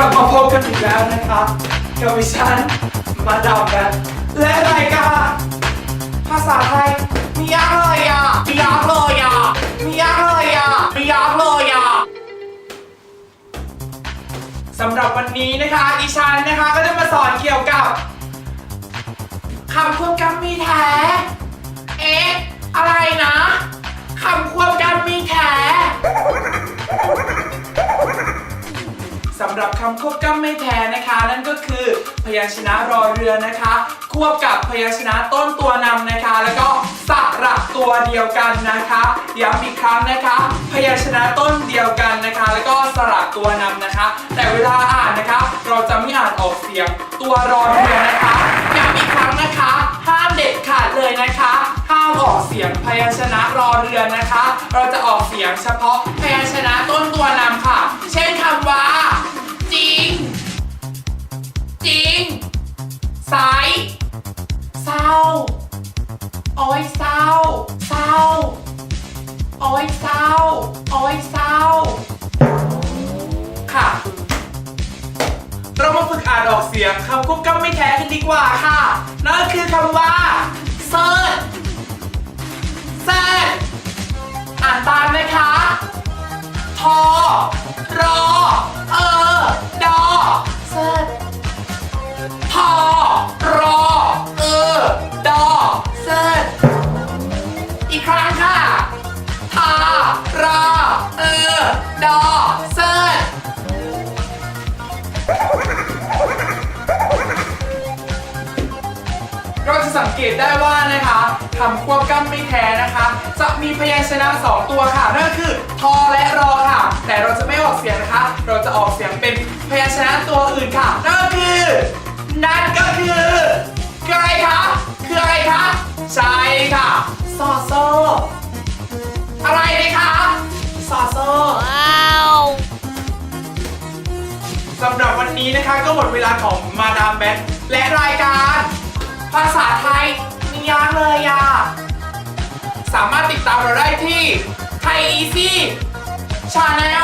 ลับมาพบกันอีกแล้วนะครับกับวิชันมาดามแบทและรายการภาษาไทยมียากเลยอะมียากเลยอะมียากเลยอะมียากเลยอะสำหรับวันนี้นะคะดิฉันนะคะก็จะมาสอนเกี่ยวกับคำควบกำำหรับคำควบกล้ำไม่แท้นะคะ นั่นก็คือ พยัญชนะรอเรือนะคะ ควบกับพยัญชนะต้นตัวนำนะคะ แล้วก็สระตัวเดียวกันนะคะย้ำอีกครั้งนะคะ พยัญชนะต้นเดียวกันนะคะ แล้วก็สระตัวนำนะคะ แต่เวลาอ่านนะคะ เราจะไม่อ่านออกเสียงตัวรอเรือนะคะย้ำอีกครั้งนะคะ ห้ามเด็ดขาดเลยนะคะห้ามออกเสียงพยัญชนะรอเรือนะคะ เราจะออกเสียงเฉพาะพยัญชนะต้นตัวนำ ยเศร้าโอ้ยเศร้า ค่ะ เรามาฝึกอ่านออกเสียงคำควบกล้ำไม่แท้กันดีกว่าค่ะ นั่นก็คือคำว่าเซิร์ชเซิร์ชอ่านตามนะคะ ทอ รอ เออ ดอเซิร์ชทอ รอ เออ ดอเซิร์ช เราจะสังเกตได้ว่านะคะคำควบกล้ำไม่แท้นะคะ จะมีพยัญชนะ 2 ตัวค่ะ นั่นก็คือทอและรอค่ะ แต่เราจะไม่ออกเสียงนะคะ เราจะออกเสียงเป็นพยัญชนะตัวอื่นค่ะ นั่นก็คือ นั่นก็คือคืออะไรคะคืออะไรคะใช่ค่ะซอโซอะไรนะคะซอโซ Wow! สำหรับวันนี้นะคะก็หมดเวลาของมาดามแบทและรายการ ภาษาไทยมียากเลยอะ สามารถติดตามเราได้ที่ไทยอีซี่ชาแนล